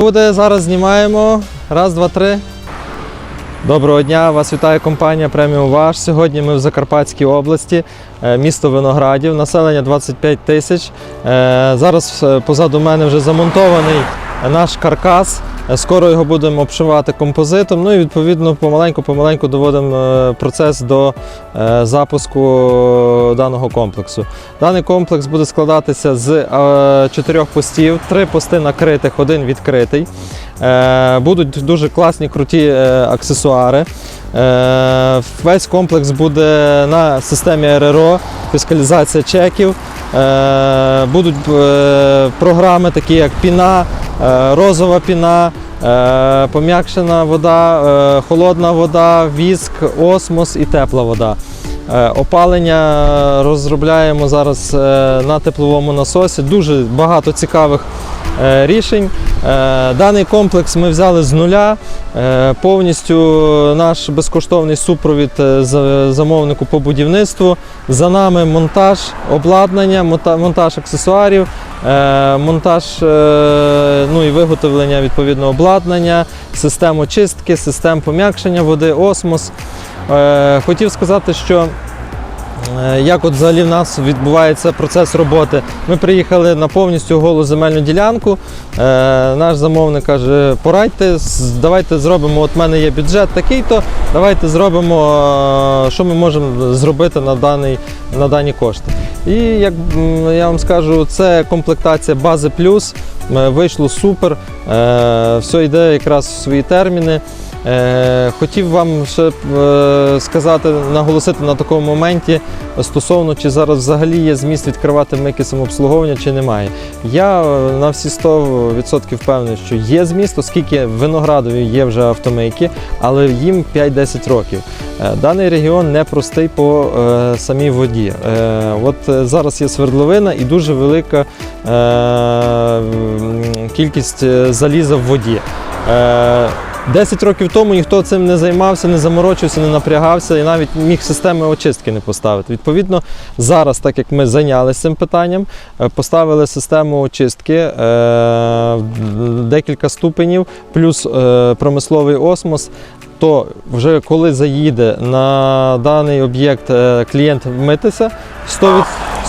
Буде зараз знімаємо. Раз, два, три. Доброго дня! Вас вітає компанія Преміум Ваш. Сьогодні ми в Закарпатській області, е, місто Виноградів, населення 25 тисяч. Е, Зараз е, позаду мене вже замонтований наш каркас. Е, Скоро його будемо обшивати композитом. Ну і відповідно помаленьку-помаленьку доводимо е, процес до е, запуску даного комплексу. Даний комплекс буде складатися з чотирьох постів, три пости накритих, один відкритий. Будуть дуже класні круті аксесуари. Е, Весь комплекс буде на системі РРО, фіскалізація чеків. Е, Будуть е, програми такі як піна, розова піна, пом'якшена вода, холодна вода, віск, осмос і тепла вода. Опалення розробляємо зараз на тепловому насосі. Дуже багато цікавих рішень. Е, Даний комплекс ми взяли з нуля. Е, Повністю наш безкоштовний супровід е, замовнику по будівництву. За нами монтаж обладнання, монта- монтаж аксесуарів, е, монтаж е, ну і виготовлення відповідно обладнання, систем очистки, систем пом'якшення води, осмос. Е, Хотів сказати, що е, як от взагалі в нас відбувається процес роботи. Ми приїхали на повністю голу земельну ділянку. Е, Наш замовник каже, порадьте, давайте зробимо, от в мене є бюджет такий-то, давайте зробимо, е, що ми можемо зробити на, даний, на дані кошти. І як я вам скажу, це комплектація бази плюс. Е, Вийшло супер, е, все йде якраз в свої терміни. Е, Хотів вам ще е, сказати, наголосити на такому моменті стосовно, чи зараз взагалі є зміст відкривати мийки самообслуговування, чи немає. Я е, на всі 100% впевнений, що є зміст, оскільки в Виноградові є вже автомийки, але їм 5-10 років. Даний регіон непростий по самій воді. От зараз є свердловина і дуже велика кількість заліза в воді. Е, 10 років тому ніхто цим не займався, не заморочився, не напрягався і навіть міг системи очистки не поставити. Відповідно, зараз, так як ми зайнялися цим питанням, е, поставили систему очистки е, декілька ступенів, плюс е, промисловий осмос. То вже коли заїде на даний об'єкт е, клієнт митися, 100%,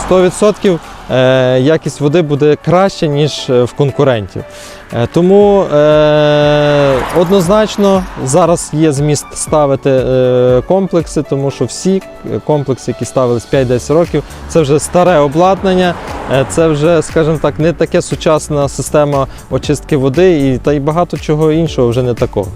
100% е, якість води буде краще, ніж в конкурентів. Е, Тому е, однозначно зараз є зміст ставити е, комплекси, тому що всі комплекси, які ставились 5-10 років, це вже старе обладнання, е, це вже, скажімо так, не таке сучасна система очистки води і та й багато чого іншого вже не такого.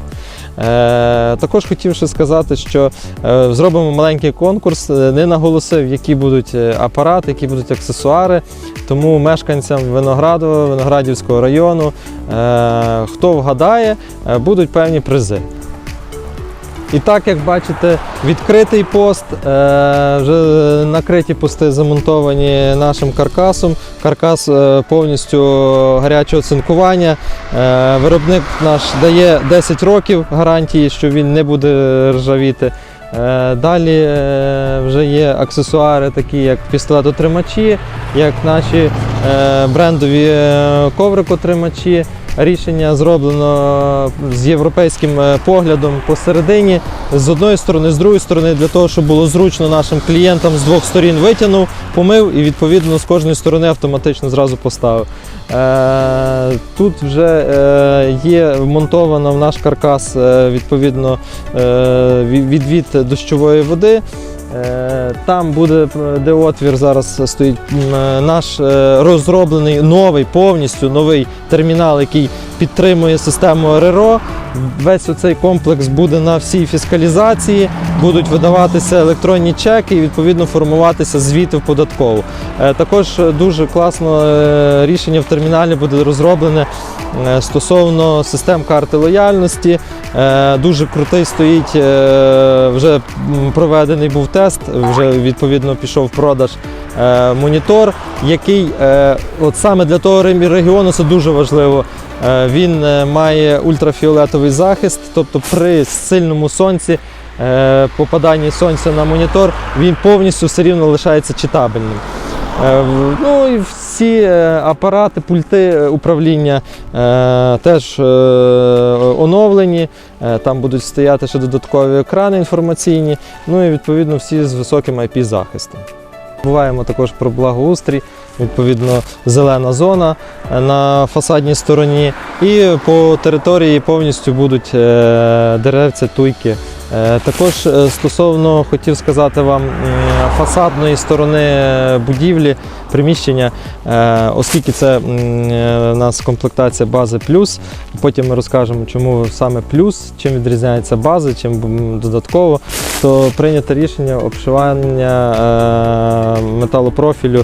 Е, також хотів ще сказати, що е, зробимо маленький конкурс, е, не наголосив, які будуть е, апарати, які будуть аксесуари. Тому мешканцям Виноградова, Виноградівського району, е, хто вгадає, е, будуть певні призи. І так, як бачите, відкритий пост, е, вже накриті пости замонтовані нашим каркасом. Каркас е, повністю гарячого цинкування. Е, Виробник наш дає 10 років гарантії, що він не буде ржавіти. Е, Далі е, вже є аксесуари, такі як пістолетотримачі, як наші е, брендові е, коврикотримачі. Рішення зроблено з європейським е, поглядом посередині. З одної сторони, з другої сторони, для того, щоб було зручно нашим клієнтам з двох сторін витягнув, помив і відповідно з кожної сторони автоматично зразу поставив. Е, Тут вже е, є вмонтовано в наш каркас е, відповідно е, від- відвід дощової води. Е, Там буде, е, де отвір зараз стоїть е, наш розроблений новий, повністю новий термінал, який підтримує систему РРО. Весь оцей комплекс буде на всій фіскалізації, будуть видаватися електронні чеки і відповідно формуватися звіти в податкову. Е, Також дуже класно е, рішення в терміналі буде розроблене е, стосовно систем карти лояльності. Дуже крутий стоїть, вже проведений був тест, вже відповідно пішов в продаж монітор, який от саме для того ре- регіону це дуже важливо. Він має ультрафіолетовий захист, тобто при сильному сонці, попаданні сонця на монітор, він повністю все рівно лишається читабельним. Е, Ну і всі е, апарати, пульти е, управління е, теж е, оновлені. Е, Там будуть стояти ще додаткові екрани інформаційні, ну і відповідно всі з високим IP-захистом. Буваємо також про благоустрій, відповідно, зелена зона е, на фасадній стороні. І по території повністю будуть е, деревця, туйки. Е, Також е, стосовно хотів сказати вам фасадної сторони е, будівлі, приміщення, оскільки це у нас комплектація бази плюс. Потім ми розкажемо, чому саме плюс, чим відрізняється база, чим додатково, то прийнято рішення обшивання металопрофілю.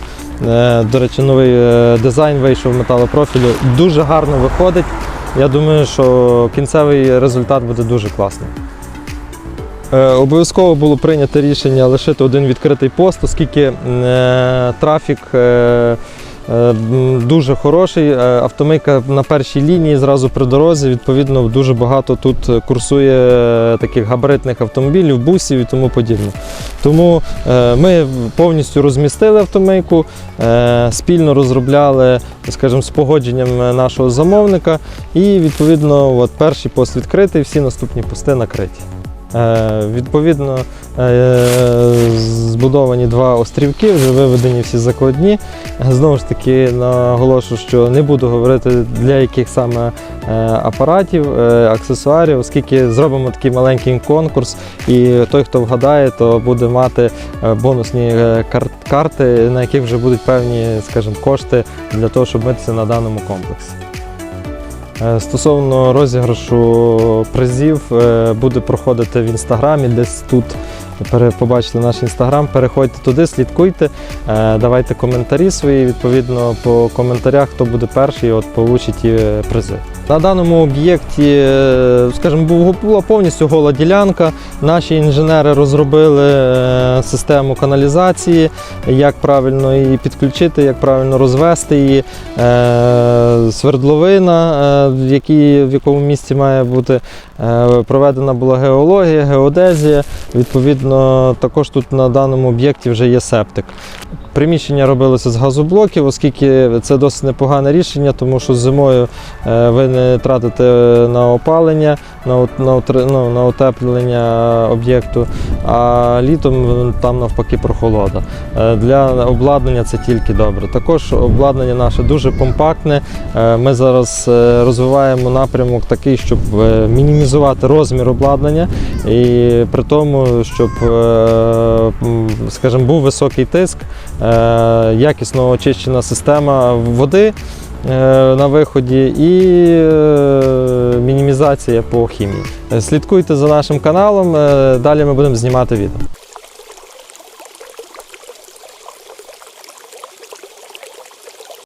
До речі, новий дизайн вийшов металопрофілю. Дуже гарно виходить. Я думаю, що кінцевий результат буде дуже класний. Е, Обов'язково було прийнято рішення лишити один відкритий пост, оскільки е, трафік е, дуже хороший. Автомийка на першій лінії зразу при дорозі. Відповідно, дуже багато тут курсує таких габаритних автомобілів, бусів і тому подібне. Тому ми повністю розмістили автомийку, спільно розробляли, скажімо, з погодженням нашого замовника. І відповідно, от перший пост відкритий, всі наступні пости накриті. Е, Відповідно, е, збудовані два острівки, вже виведені всі закладні. Знову ж таки, наголошую, що не буду говорити для яких саме е, апаратів, аксесуарів, оскільки зробимо такий маленький конкурс, і той, хто вгадає, то буде мати бонусні карти, на яких вже будуть певні, скажімо, кошти для того, щоб митися на даному комплексі. Е, Стосовно розіграшу призів, е, буде проходити в інстаграмі, десь тут побачили наш інстаграм. Переходьте туди, слідкуйте, е, давайте коментарі свої. Відповідно, по коментарях, хто буде перший, от получить призи. На даному об'єкті, е, скажімо, була повністю гола ділянка. Наші інженери розробили е, систему каналізації, як правильно її підключити, як правильно розвести її. Е, Свердловина, в, якій, в якому місці має бути проведена була геологія, геодезія. Відповідно, також тут на даному об'єкті вже є септик. Приміщення робилося з газоблоків, оскільки це досить непогане рішення, тому що зимою ви не тратите на опалення, на, на, ну, на утеплення об'єкту, а літом там навпаки прохолода. Е, Для обладнання це тільки добре. Також обладнання наше дуже компактне. Е, Ми зараз е, розвиваємо напрямок такий, щоб е, мінімізувати розмір обладнання і при тому, щоб, е, скажімо, був високий тиск, е, якісно очищена система води. Е, На виході і е, мінімізація по хімії. Е, Слідкуйте за нашим каналом, далі ми будемо знімати відео.